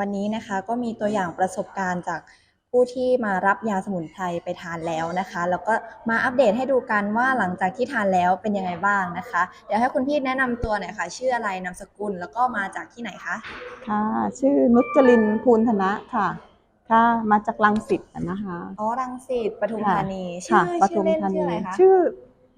วันนี้นะคะ ก็มีตัวอย่างประสบการณ์จากผู้ที่มารับยาสมุนไพรไปทานแล้วนะคะ แล้วก็มาอัปเดตให้ดูกันว่าหลังจากที่ทานแล้วเป็นยังไงบ้างนะคะ เดี๋ยวให้คุณพี่แนะนำตัวหน่อยค่ะ ชื่ออะไรนามสกุลแล้วก็มาจากที่ไหนคะค่ะ ชื่อนุจลินภูลธนะค่ะ ค่ะ มาจากรังสิตนะคะ อ๋อรังสิตปทุมค่ะธานีชื่ค่ะอปชื่ทุอมเล่นธาชื่อนีอะไรคะชื่อ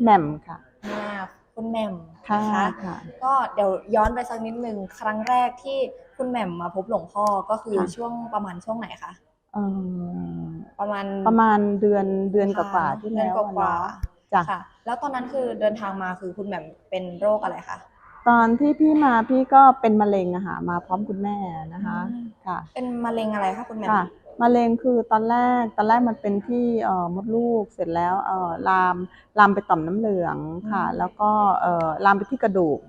แหม่มค่ะ อ่า คุณแหม่มค่ะนะคะค่ะก็เดี๋ยวย้อนไปสักนิดนึงครั้งแรกที่คุณแหม่มมาพบหลวงพ่อก็คือค่ะช่วงประมาณช่วงไหนคะเอ่อประมาณประมาณเดือนเดือนกว่าๆที่เดือนแล้วกว่าอะเนาะจ้ะๆค่ะแล้วตอนนั้นคือเดินทางมาคือคุณแหม่มเป็นโรคอะไรคะตอนที่พี่มาพี่ก็เป็นมะเร็งอะค่ะมาพร้อมคุณแม่นะคะอืมค่ะ เป็นมะเร็งอะไรคะคุณแหม่ มค่ะมะเร็งคือตอนแรกตอนแรกมันเป็นที่เอ่อมดลูกเสร็จแล้วเอ่อลามลามไปต่อมน้ำเหลืองค่ะ แล้วก็เอ่อลามไปที่กระดูก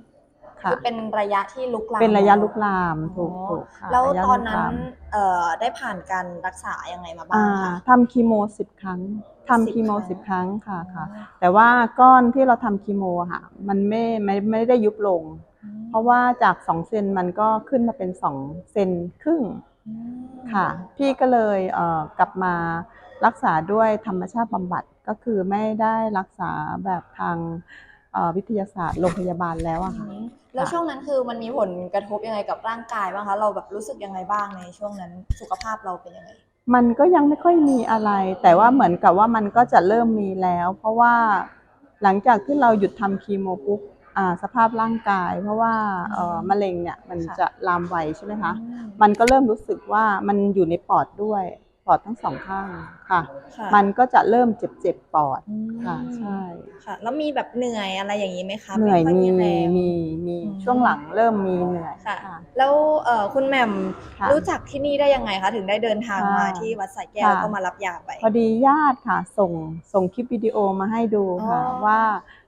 ค่ะคือเป็นระยะที่ลุกลามเป็นระยะลุกลามถูกอ๋อถูกค่ะแล้วระยะตอนลุกนั้นลามเอ่อได้ผ่านการรักษายังไงมาบ้าอ่างคะทำคีโมสิบครั้งทำ10คีโมครั้งสิบครั้งค่ะค่ะอ๋อแต่ว่าก้อนที่เราทำคีโมอะค่ะ มันไม่ไม่ไม่ได้ยุบลงอืมเพราะว่าจากสองเซนมันก็ขึ้นมาเป็นสองเซนครึ่งอืม ค่ะ พี่ก็เลยเอ่อกลับมารักษาด้วยธรรมชาติบำบัดก็คือไม่ได้รักษาแบบทางเอ่อวิทยาศาสตร์โรงพยาบาลแล้วอะค่ะอืมแล้วช่วงนั้นคือมันมีผลกระทบยังไงกับร่างกายบ้างคะเราแบบรู้สึกยังไงบ้างในช่วงนั้นสุขภาพเราเป็นยังไง มันก็ยังไม่ค่อยมีอะไร แต่ว่าเหมือนกับว่ามันก็จะเริ่มมีแล้ว เพราะว่าหลังจากที่เราหยุดทำคีโมปุ๊บอ่า สภาพร่างกาย เพราะว่าเอ่อมะเร็งเนี่ยมันค่ะจะลามไวใช่ไหมคะอืมมันก็เริ่มรู้สึกว่ามันอยู่ในปอดด้วยปอดทั้งสองข้างค่ะค่ะมันก็จะเริ่มเจ็บๆปอดอืมค่ะใช่ค่ะ แล้วมีแบบเหนื่อยอะไรอย่างนี้ไหมคะเหนื่อยไค่มีแรงมีมีอืมช่วงหลังเริ่มมีเหนื่อยค่ะค่ะแล้วเอ่อคุณแหม่มค่ะรู้จักที่นี่ได้ยังไงคะถึงได้เดินทางมาค่ะที่วัดสายแก้วค่ะแล้วก็มารับยาไป พอดีญาติค่ะ ส่งส่งคลิปวิดีโอมาให้ดูค่ะอ๋อว่า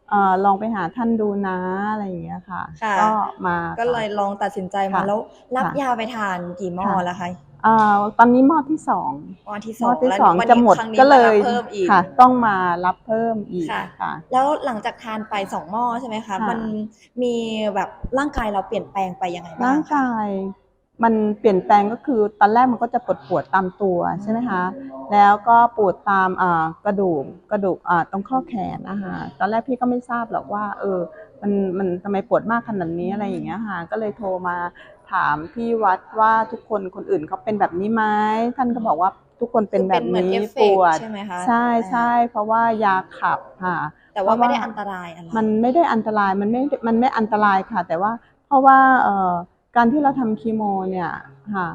เอ่อลองไปหาท่านดูนะอะไรอย่างเงี้ยค่ะ ค่ะ ก็มาก็เลยลองตัดสินใจมาค่ะแล้วรับค่ะยาไปทานกี่หม้อค่ะ แล้วคะเอ่อตอนนี้หม้อที่สองหม้อที่สหอม้องที่แล้วสองวันจะนี้หมดครั้งนี้ก็เลยมารับเพิ่มอีก ค่ะ ต้องมารับเพิ่มอีกค่ะ ค่ะ แล้วหลังจากทานไปสองหม้อใช่ไหมคะ ค่ะ มันมีแบบร่างกายเราเปลี่ยนแปลงไปยังไงบ้าร่างงคะกาย มันเปลี่ยนแปลงก็คือตอนแรกมันก็จะปวดปวดๆตามตัวใช่ไหมคะ แล้วก็ปวดตามอ่ากระดูกกระดูกอ่าตรงข้อแขนนะคะตอนแรกพี่ก็ไม่ทราบหรอกว่า เออ มันมันทำไมปวดมากขนาดนี้อะไรอย่างเงี้ยค่ะ ก็เลยโทรมาถามที่วัดว่าทุกคนคนอื่นเขาเป็นแบบนี้ไหมท่านก็บอกว่าทุกคนเป็นแบบคือเป็นเหมือนนี้เอฟเฟปกต์วดใช่ไหมคะใช่ใช่เพราะว่ายาขับค่ะ แต่ว่าเพราะว่าไม่ได้อันตรายอะไรมันไม่ได้อันตรายมันไม่มันไม่อันตรายค่ะ แต่ว่าเพราะว่าเอ่อ การที่เราทำคีโมเนี่ยค่ะ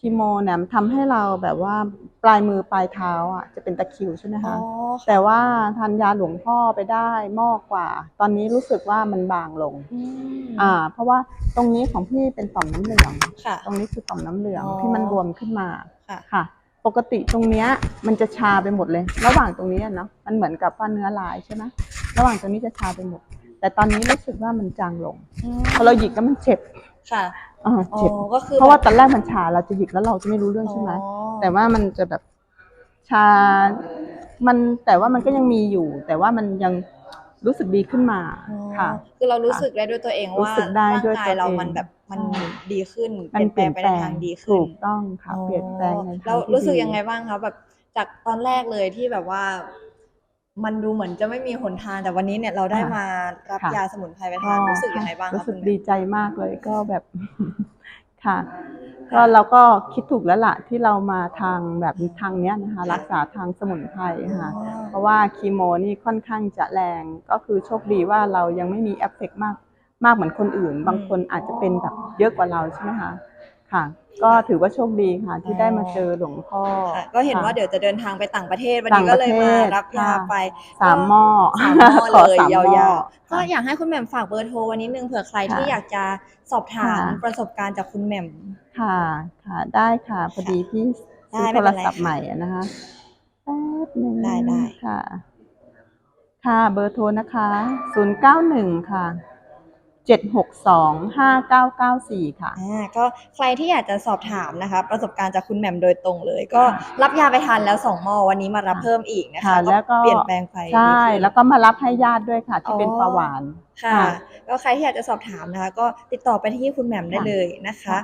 คีโมเนี่ยมันทำให้เราแบบว่าปลายมือปลายเท้าอะจะเป็นตะคริวใช่ไหมอ๋อคะค่ะ แต่ว่าทานยาหลวงพ่อไปได้มากกว่า ตอนนี้รู้สึกว่ามันบางลง อืมอ่า เพราะว่าตรงนี้ของพี่เป็นต่อมน้ำเหลือง ค่ะ ตรงนี้คือต่อมน้ำเหลืองอ๋อ ที่มันบวมขึ้นมาค่ะ ค่ะ ปกติตรงเนี้ยมันจะชาไปหมดเลย ระหว่างตรงนี้อะเนาะมันเหมือนกับว่าเนื้อลายใช่ไหมระหว่างตรงนี้จะชาไปหมด แต่ตอนนี้รู้สึกว่ามันจางลงอืมพอเราหยิกแล้วมันเจ็บ ค่ะอ่าอ๋อเจ็บก็คือเพราะว่าแบบตอนแรกมันชาเราจะหยิกแล้วเราจะไม่รู้เรื่องใช่ไหมอ๋อ แต่ว่ามันจะแบบชา มันแต่ว่ามันก็ยังมีอยู่ แต่ว่ามันยังรู้สึกดีขึ้นมาอ๋อค่ะ คือเรารู้สึกได้ด้วยตัวเองรู้ว่าสึกได้ร่างด้วยกาตัยวเราเองมันแบบมันใช่ ดีขึ้นมันเปลี่ยนแปลงไปในทางดีขึ้นถูกต้องค่ะ เปลี่ยนแปลงในทางแล้วที่รู้สึกดี ยังไงบ้างคะแบบจากตอนแรกเลยที่แบบว่า มันดูเหมือนจะไม่มีหนทางแต่วันนี้เนี่ยเราได้ค่ะมารับค่ะยาสมุนไพรไปทานรู้สึกยังไงบ้างคะรู้สึกคุณแม่ดีใจมากเลยก็แบบค่ะ ก็เราก็คิดถูกแล้วล่ะที่เรามาทางแบบทางเนี้ยนะคะ รักษาทางสมุนไพรค่ะอ๋อเพราะว่าคีโมนี่ค่อนข้างจะแรงก็คือโชคดีว่าเรายังไม่มีเอฟเฟกต์มากมากเหมือนคนอื่น บางคนอาจจะเป็นแบบเยอะกว่าเราใช่ไหมคะค่ะ ก็ถือว่าโชคดีค่ะ ที่ได้มาเจอหลวงพ่อ ค่ะก็เห็นว่าค่ะเดี๋ยวจะเดินทางไปต่างประเทศวันต่านี้งก็เลยมาประเทศรับยาค่ะไปสามหม้อสามหม้อขอเลยสามยาหม้อวๆก็ค่ะอยากให้คุณแหม่มฝากเบอร์โทรวันนี้นึงเผื่อใครที่ค่ะอยากจะสอบถามค่ะ ประสบการณ์จากคุณแหม่ม ค่ะค่ะได้ค่ะ พอดีพี่ซื้อได้ไม่โทเป็รนไรศัพท์ค่ะใหม่อะนะคะแป๊บหนึ่งได้ได้ ค่ะ ค่ะเบอร์โทรนะคะศูนย์เก้าหนึ่งค่ะ เจ็ดหกสองห้าเก้าเก้าสี่ค่ะ อ่าก็ใครที่อยากจะสอบถามนะคะ ประสบการณ์จากคุณแหม่มโดยตรงเลย ก็ค่ะรับยาไปทานแล้วสองหม้อวันนี้มารับค่ะเพิ่มอีกนะคะค่ะแล้วก็ เปลี่ยนแปลงไปใช่ ดีขึ้น แล้วก็มารับให้ญาติด้วยค่ะ ที่เป็นอ๋อเบาหวาน ค่ะ ค่ะก็ใครที่อยากจะสอบถามนะคะ ก็ติดต่อไปที่คุณแหม่มได้ค่ะเลยนะคะ